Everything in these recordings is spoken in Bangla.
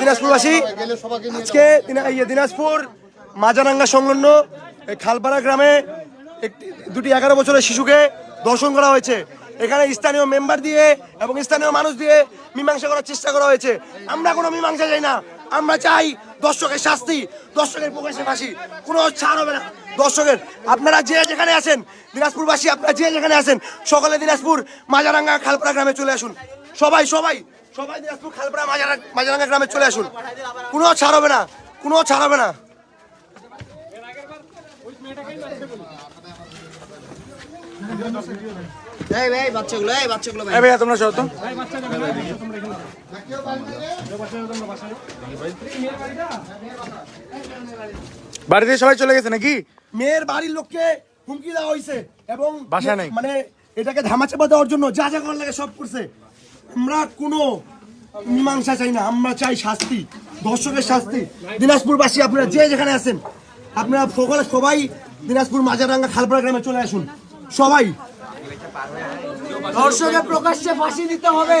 দিনাজপুরবাসী, আজকে দিনাজপুর মাজারাঙ্গা সংলগ্ন খালপাড়া গ্রামে একটি দুটি এগারো বছরের শিশুকে দর্শন করা হয়েছে। এখানে স্থানীয় মেম্বার দিয়ে এবং স্থানীয় মানুষ দিয়ে মীমাংসা করার চেষ্টা করা হয়েছে। আমরা কোনো মীমাংসা চাই না। আমরা চাই দর্শকের শাস্তি, দর্শকের প্রকাশে ফাঁসি। কোনো ছাড় হবে না। দর্শকের আপনারা যে যেখানে আছেন, দিনাজপুরবাসী, আপনারা যে যেখানে আছেন, সকালে দিনাজপুর মাজারাঙ্গা খালপাড়া গ্রামে চলে আসুন। সবাই সবাই সবাই দিনাজপুর খালপাড়া মাজারা মাজারাঙ্গা গ্রামে চলে আসুন। কোনো ছাড় হবে না কোনো ছাড় হবে না। বাড়িতে সবাই চলে গেছে নাকি? মেয়ের বাড়ির লোককে হুমকি দেওয়া হয়েছে এবং বাসা নেই। মানে এটাকে ধামাচাপা দেওয়ার জন্য যা যা করার লাগে সব করছে। আমরা কোনো মীমাংসা চাই না, আমরা চাই শাস্তি, দর্শকের শাস্তি। দিনাজপুরবাসী, আপনারা যে যেখানে আছেন, আপনারা সকলে সবাই দিনাজপুর মাজারাঙ্গা খালপাড়া গ্রামে চলে আসুন। সবাই। দর্শকের প্রকাশ্যে ফাঁসি দিতে হবে।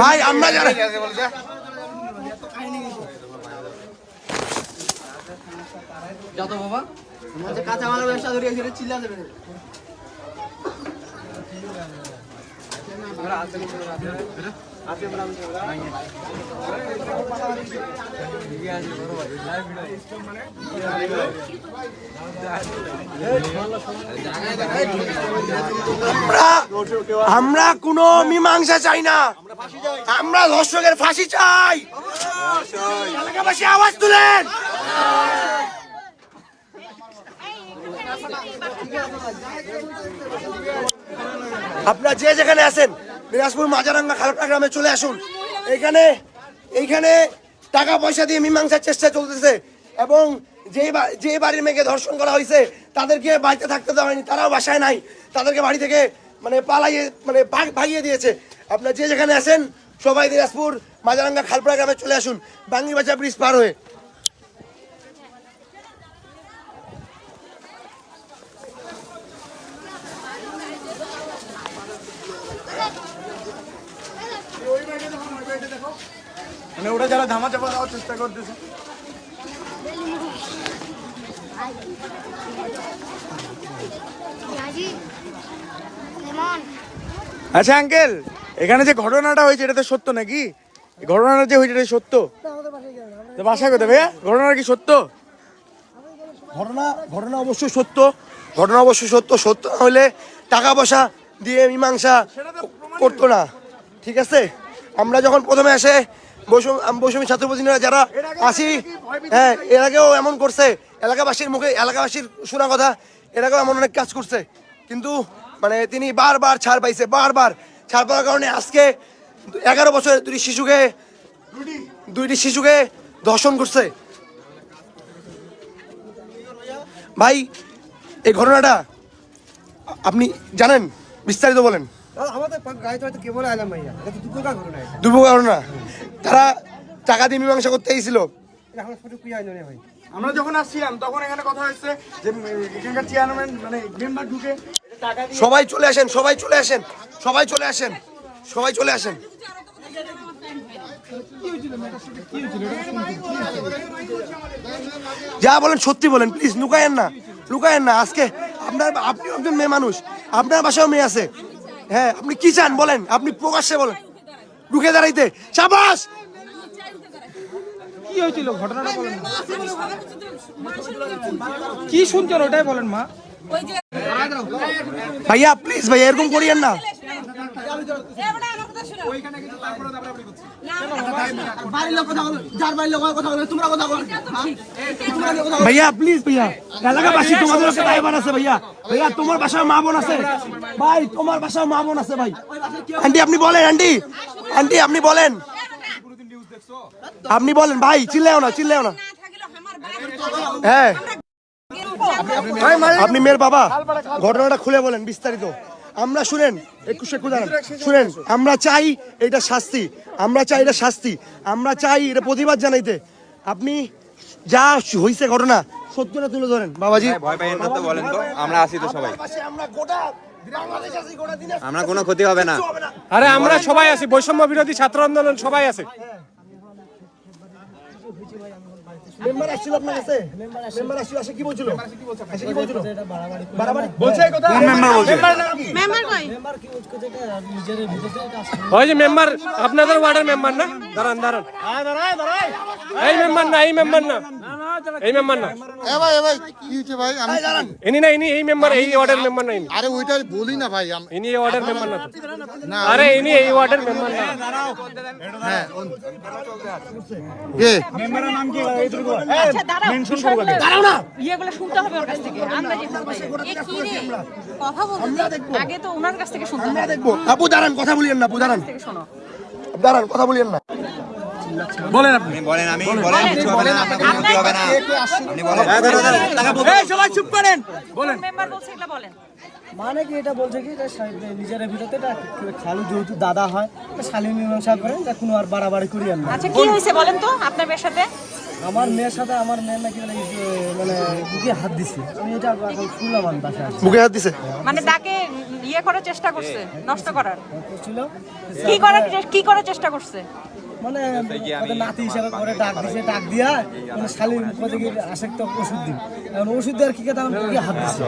ভাই আমরা যারা যত বাবা। কাঁচা মালের ব্যবসা ধরে এসে চিল্লা দেবে আমরা আমরা কোনো মীমাংসা চাই না। আমরা ধর্ষকের ফাঁসি চাই। এলাকাবাসী, আওয়াজ তুলেন। আপনারা যে যেখানে আছেন দিনাজপুর মাজারাঙ্গা খালপা গ্রামে চলে আসুন। এইখানে এইখানে টাকা পয়সা দিয়ে মীমাংসার চেষ্টা চলতেছে এবং যে যে বাড়ির মেয়েকে ধর্ষণ করা হয়েছে, তাদেরকে বাড়িতে থাকতে দেওয়া হয়নি, তারাও বাসায় নাই। তাদেরকে বাড়ি থেকে মানে পালাইয়ে মানে ভাগ- ভাগিয়ে দিয়েছে। আপনার যে যেখানে আছেন, সবাই দিনাজপুর মাজারাঙ্গা খালপাড়া গ্রামে চলে আসুন। বাঙ্গিবাজা ব্রিজ পার হয়ে। ওরা যারা ধামা চাপা দেওয়ার চেষ্টা করতেছে। আচ্ছা আঙ্কেল এখানে যে ঘটনাটা হয়েছে এটা তো সত্য নাকি? ঘটনাটা যে হয়েছে এটা সত্য? বাসা কোথায় ভাইয়া? ঘটনাটা কি সত্য? ঘটনা ঘটনা অবশ্যই সত্য। ঘটনা অবশ্যই সত্য। সত্য না হলে টাকা পয়সা দিয়ে মীমাংসা করতো না। ঠিক আছে? আমরা যখন প্রথমে আসে বৈষম্য বৈষম্য ছাত্র প্রতিনিধিরা যারা আসি হ্যাঁ এর আগেও এমন করছে। এলাকাবাসীর মুখে এলাকাবাসীর শোনা কথা, এর আগেও এমন অনেক কাজ করছে। কিন্তু মানে তিনি বারবার ছাড় পাইছে, বারবার ছাড় পাওয়ার কারণে আজকে এগারো বছরের দুটি শিশুকে দুইটি শিশুকে ধর্ষণ করছে। ভাই, এই ঘটনাটা আপনি জানেন, বিস্তারিত বলেন। দুর্ভোগ ঘটনা তারা টাকা দিয়ে মীমাংসা করতে এসেছিল? আমরা যখন আসছিলাম তখন এখানে কথা হয়েছে যে এখানকার চেয়ারম্যান মানে মেম্বার ঢুকে সবাই চলে আসেন সবাই চলে আসেন সবাই চলে আসেন সবাই চলে আসেন। যা বলেন সত্যি বলেন প্লিজ লুকায়েন না লুকায়েন না। আজকে আপনার আপনিও একজন মেয়ে মানুষ আপনার বাসাও মেয়ে আছে। হ্যাঁ আপনি কি চান বলেন? আপনি প্রকাশ্যে বলেন। ঢুকে দাঁড়াইতে। সাবাস! কি হয়েছিল? ঘটনাটা বলেন কি শুনছেন ওটাই বলেন মা। ভাইয়া প্লিজ ভাইয়া, এরকম করিয়েন না। ভাইয়া প্লিজ ভাইয়া, এলাকাবাসী তোমাদের দায়ভার আছে ভাইয়া। ভাইয়া, তোমার বাসায় মা বোন আছে। ভাই, তোমার বাসায় মা বোন আছে ভাই। আন্টি, আপনি বলেন, আন্টি। আন্টি, আপনি বলেন। আপনি বলেন, ভাই চিল্লাও না চিল্লাও না। হ্যাঁ। আপনি মেয়ের বাবা? ঘটনাটা খুলে বলেন বিস্তারিত। আমরা শুনেন একটু দাঁড়ান শুনেন আমরা চাই এটা শাস্তি আমরা চাই এটা শাস্তি আমরা চাই এটা প্রতিবাদ জানাইতে। আপনি যা হয়েছে ঘটনা সত্যটা তুলে ধরেন। বাবাজি। ভয় পাই না তো বলেন তো। আমরা আসি তো সবাই। আমরা গোটা আমরা কোনো ক্ষতি হবে না। হবে না। আরে আমরা সবাই আছি। বৈষম্য বিরোধী ছাত্র আন্দোলন সবাই আছে। মেম্বার আসছিল আপনার কাছে? মেম্বার আসছিল আসে কি বলছিল? আসে কি বলছিল? বাড়াবাড়ি বলছে এই কথা? কোন মেম্বার বলছে? মেম্বার কই? ওই যে মেম্বার আপনাদের ওয়ার্ডের মেম্বার না? দাঁড়ান দাঁড়ান। এই মেম্বার না এই মেম্বার না এই মেম্বার না। এ ভাই এ ভাই কি হয়েছে ভাই? আমি ইনি না ইনি এই মেম্বার এই ওয়ার্ডের মেম্বার না ইনি। আরে ওইটা বলি না ভাই ইনি এই ওয়ার্ডের মেম্বার না আরে ইনি এই ওয়ার্ডের মেম্বার না। হ্যাঁ ওন- কে? আচ্ছা দাঁড়াও। দাঁড়াও না। ইয়েগুলো শুনতে হবে ওর কাছ থেকে। আন্দাজে এ কি রে? কথা বলতে আগে তো ওনার কাছ থেকে শুনতে হবে। আপু দাঁড়ান কথা বলিয়েন না আপু দাঁড়ান। দাঁড়ান কথা বলিয়েন না। বলেন আপনি। বলেন আমি বলেন। কিছু হবে না আপনার কোনো হবে না। আপনি বলেন। সবাই চুপ করেন। বলেন। মেম্বার বলছে এগুলো বলেন। মানে কি এটা বলছে কি? এটা নিজের ভিতরে এটা খালু যেহেতু দাদা হয় এটা শালী মীমাংসা করে এটা কোনো আর বাড়াবাড়ি করি আমি আচ্ছা কি হয়েছে বলেন তো আপনার মেয়ের সাথে? আমার মেয়ের সাথে আমার মেয়ের নাকি মানে মানে বুকে হাত দিছে। আমি এটা এখন শুনলাম আমি বাসায় বুকে হাত দিছে? মানে তাকে ইয়ে করার চেষ্টা করছে নষ্ট করার। কি করার কি করার চেষ্টা করছে? মানে ওদের নাতি হিসাবে করে ডাক দিছে ডাক দিয়া মানে শালির মুখে গিয়ে আসে একটা ওষুধ দিন এখন ওষুধ দেওয়ার কি কথা? আমার বুকে হাত দিছে।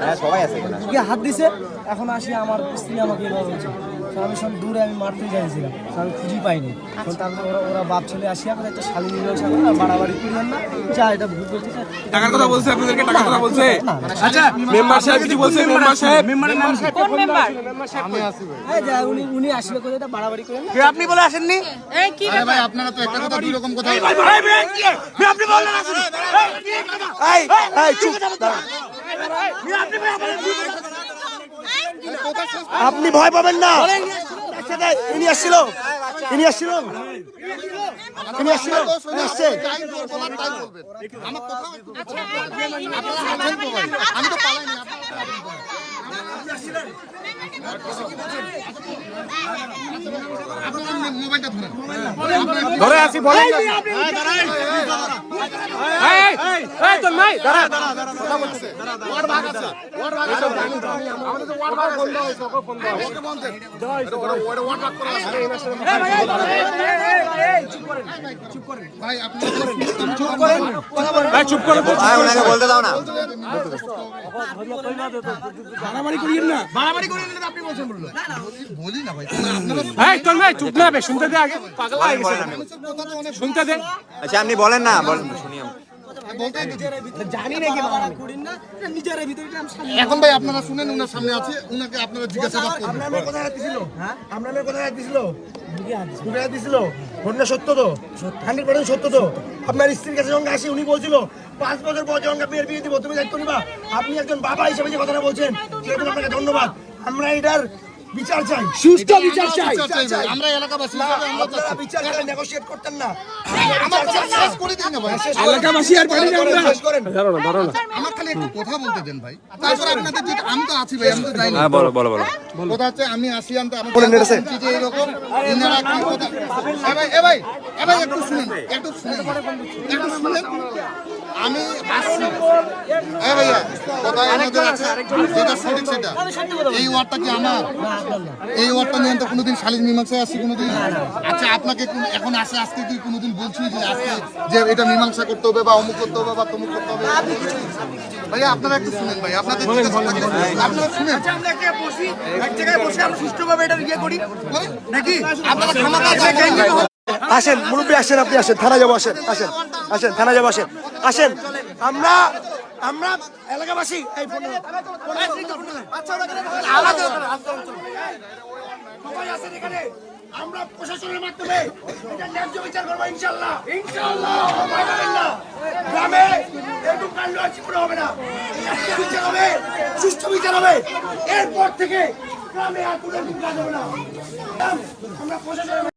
হ্যাঁ সবাই আছে কি হাত দিছে? এখন আসি আমার স্ত্রী আমাকে বলছে। আমি সব দূরে আমি মারতে যাইছিলাম তো আমি খুঁজেই পাইনি তারপরে ওরা ওরা বাপ ছেলে আসিয়া করে একটা শালী মীমাংসা করে আর বাড়াবাড়ি করিয়েন না যা এটা ভুল করছে টাকার কথা বলছে আপনাদেরকে টাকার কথা বলছে আচ্ছা মেম্বার সাহেব কিছু বলছে মেম্বার সাহেব মেম্বারের নাম কোন মেম্বার এই যে উনি উনি আসলে করে এটা বাড়াবাড়ি করেন না কে আপনি বলে আসেননি এই কি আরে ভাই আপনারা তো একটা কথা দুই রকম কথা আপনি বললেন আসেন এই এই চুপ দাঁড়ান। আপনি ভয় পাবেন না ইনি আসছিল ইনি আসছিল ইনি আসছিল ইনি আসছে যাই জোর বলার তাই বলবেন আমার কথা আচ্ছা এই- এই- আমি তো পালাইনি আপনারা মোবাইলটা ধরেন ধরে আছি বলেন না। এই, এই, এই, তোর নাই, দাঁড়া। ভাই আপনি এই, চুপ করে বল। ভাই ওনাকে বলতে দাও না বলি না ভাই এই, তোর নাই, চুপ না বে, শুনতে দে আগে পাগলা হয়ে গেছে। কথা তো অনেক শুনতে দে আচ্ছা আপনি বলেন না বলেন শুনি আমি বলতে জানি নাকি এখন ভাই আপনারা শুনেন উনার সামনে আছে উনাকে আপনারা জিজ্ঞাসাবাদ আপনার মেয়ে কোথায় হাত দিছিল আপনার মেয়ে কোথায় দিছিল হাত দিছিল? ঘটনা সত্য তো? হান্ড্রেড পার্সেন্ট সত্য তো? আপনার স্ত্রীর কাছে যখন আসি উনি বলছিল পাঁচ বছর পর যখন মেয়ের বিয়ে দিব তুমি দায়িত্ব নিবা। আপনি একজন বাবা হিসেবে যে কথাটা বলছেন সেজন্য আপনাকে ধন্যবাদ। আমরা এটার বিচার চাই। সুষ্ঠু বিচার চাই। আমরা এলাকাবাসী আপনারা বিচার নেগোশিয়েট করতেন না শেষ করে দিন না ভাই। এলাকাবাসী আর পারি না আমরা। শেষ করেন। আমার খালি একটু কথা বলতে দেন ভাই। তারপর আপনাদের যেটা আমি তো আছি ভাই আমি তো যাই না। হ্যাঁ বলো বলো বলো। কথা হচ্ছে আমি আসি আনতে আমার বলেন, এটা সে। যে এরকম ইনারা কি কথা এ ভাই এ ভাই এ ভাই একটু শুনেন একটু শুনেন একটু শুনেন। আমি আসছি এ ভাইয়া কথা এনাদের আছে যেটা সঠিক সেটা। এই ওয়ার্ডটা কি আমার? এই ওয়ার্ডটা নিয়ে তো কোনোদিন শালীন মীমাংসায় আসছি কোনোদিন? আচ্ছা আপনাকে এখন আসে আজকে কি কোনোদিন বলছি যে আজকে যে এটা মীমাংসা করতে হবে বা অমুক করতে হবে বা তমুক করতে হবে? ভাইয়া আপনারা একটু শুনেন ভাই আপনাদের জিজ্ঞাসা থাকলে আপনারা শুনেন। নাকি? আপনারা খামাখা আসেন। মুরব্বী আসেন আপনি আসেন থানা যাব আসেন আসেন আসেন থানা যাব আসেন। আসেন। আমরা আমরা এলাকাবাসী, এই আমরা প্রশাসনের মাধ্যমে এটা ন্যায্য বিচার ইনশাল্লাহ। গ্রামে কাণ্ড হবে না। হবে বিচার হবে। এরপর থেকে গ্রামে আর আমরা প্রশাসনের